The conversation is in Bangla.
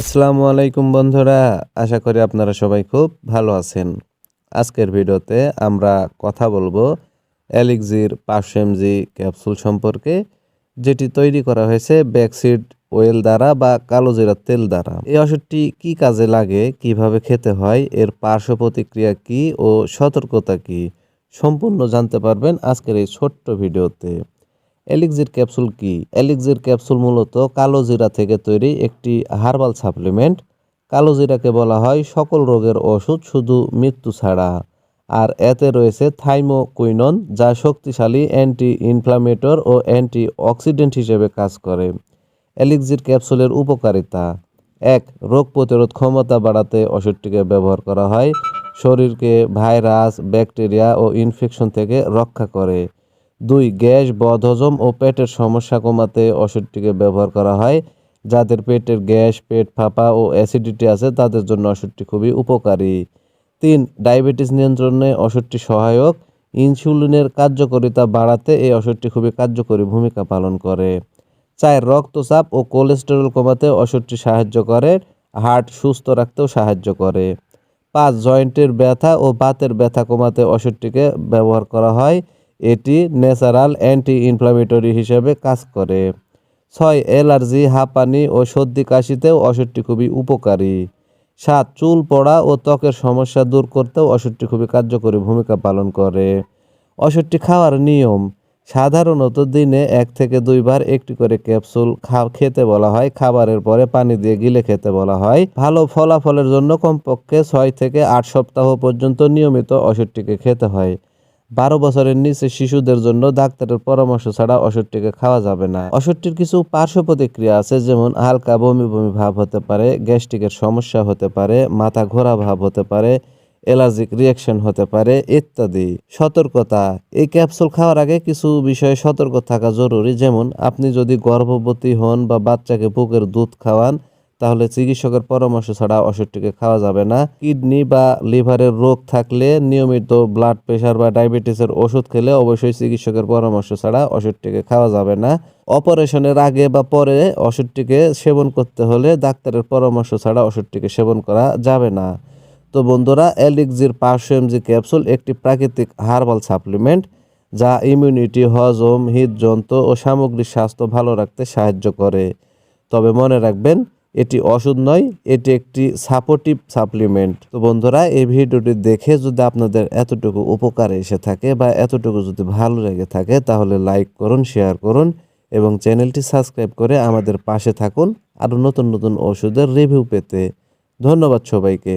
আসসালামু আলাইকুম বন্ধুরা, আশা করি আপনারা সবাই খুব ভালো আছেন। আজকের ভিডিওতে আমরা কথা বলব এলিক্সির পাঁচশো এমজি ক্যাপসুল সম্পর্কে, যেটি তৈরি করা হয়েছে ব্যাকসিড ওয়েল দ্বারা বা কালো জিরার তেল দ্বারা। এই ওষুধটি কি কাজে লাগে, কীভাবে খেতে হয়, এর পার্শ্ব প্রতিক্রিয়া কী ও সতর্কতা কি, সম্পূর্ণ জানতে পারবেন আজকের এই ছোট্ট ভিডিওতে। এলিক্সির ক্যাপসুল কি? এলিক্সির ক্যাপসুল মূলত কালো জিরা থেকে তৈরি একটি হার্বাল সাপ্লিমেন্ট। কালো জিরাকে বলা হয় সকল রোগের ওষুধ, শুধু মৃত্যু ছাড়া। আর এতে রয়েছে থাইমোকুইনন, যা শক্তিশালী অ্যান্টি ইনফ্লামেটর ও অ্যান্টি অক্সিডেন্ট হিসেবে কাজ করে। এলিক্সির ক্যাপসুলের উপকারিতা। এক, রোগ প্রতিরোধ ক্ষমতা বাড়াতে ওষুধটিকে ব্যবহার করা হয় শরীরকে ভাইরাস, ব্যাকটেরিয়া ও ইনফেকশন থেকে রক্ষা করে। দুই, গ্যাস, বদহজম ও পেটের সমস্যা কমাতে ওষুধটিকে ব্যবহার করা হয়। যাদের পেটের গ্যাস, পেট ফাঁপা ও অ্যাসিডিটি আছে, তাদের জন্য ওষুধটি খুবই উপকারী। তিন, ডায়াবেটিস নিয়ন্ত্রণে ওষুধটি সহায়ক। ইনসুলিনের কার্যকারিতা বাড়াতে এই ওষুধটি খুবই কার্যকরী ভূমিকা পালন করে। চার, রক্তচাপ ও কোলেস্টেরল কমাতে ওষুধটি সাহায্য করে। হার্ট সুস্থ রাখতেও সাহায্য করে। পাঁচ, জয়েন্টের ব্যথা ও বাতের ব্যথা কমাতে ওষুধটিকে ব্যবহার করা হয়। এটি ন্যাচারাল অ্যান্টি ইনফ্লামেটরি হিসেবে কাজ করে। ছয়, অ্যালার্জি, হাঁপানি ও সর্দি কাশিতেও ওষুধটি খুবই উপকারী। সাত, চুল পড়া ও ত্বকের সমস্যা দূর করতেও ওষুধটি খুবই কার্যকরী ভূমিকা পালন করে। ওষুধটি খাওয়ার নিয়ম, সাধারণত দিনে এক থেকে দুইবার একটি করে ক্যাপসুল খেতে বলা হয়। খাবারের পরে পানি দিয়ে গিলে খেতে বলা হয়। ভালো ফলাফলের জন্য কমপক্ষে ছয় থেকে আট সপ্তাহ পর্যন্ত নিয়মিত ওষুধটিকে খেতে হয়। বারো বছরের নিচে শিশুদের জন্য ডাক্তারের পরামর্শ ছাড়া ওষুধটিকে খাওয়া যাবে না। ওষুধটির কিছু পার্শ্ব প্রতিক্রিয়া আছে, যেমন হালকা বমি বমি ভাব হতে পারে, গ্যাস্ট্রিকের সমস্যা হতে পারে, মাথা ঘোরা ভাব হতে পারে, অ্যালার্জিক রিয়াকশন হতে পারে, ইত্যাদি। সতর্কতা। এই ক্যাপসুল খাওয়ার আগে কিছু বিষয়ে সতর্ক থাকা জরুরি, যেমন আপনি যদি গর্ভবতী হন বা বাচ্চাকে বুকের দুধ খাওয়ান তাহলে চিকিৎসকের পরামর্শ ছাড়া ওষুধটিকে খাওয়া যাবে না। কিডনি বা লিভারের রোগ থাকলে নিয়মিত ব্লাড প্রেশার বা ডায়াবেটিসের ওষুধ খেলে অবশ্যই চিকিৎসকের পরামর্শ ছাড়া ওষুধটিকে খাওয়া যাবে না। অপারেশনের আগে বা পরে ওষুধটিকে সেবন করতে হলে ডাক্তারের পরামর্শ ছাড়া ওষুধটিকে সেবন করা যাবে না। তো বন্ধুরা এলিক্সির পাঁচশো এমজি ক্যাপসুল একটি প্রাকৃতিক হার্বাল সাপ্লিমেন্ট যা ইমিউনিটি হজম, হৃদযন্ত্র ও সামগ্রিক স্বাস্থ্য ভালো রাখতে সাহায্য করে। তবে মনে রাখবেন এটি ওষুধ নয়, এটি একটি সাপোর্টিভ সাপ্লিমেন্ট তো বন্ধুরা, এই ভিডিওটি দেখে যদি আপনাদের এতটুকু উপকারে এসে থাকে বা এতটুকু যদি ভালো লেগে থাকে, তাহলে লাইক করুন শেয়ার করুন এবং চ্যানেলটি সাবস্ক্রাইব করে আমাদের পাশে থাকুন। আরও নতুন নতুন ওষুধের রিভিউ পেতে। ধন্যবাদ সবাইকে।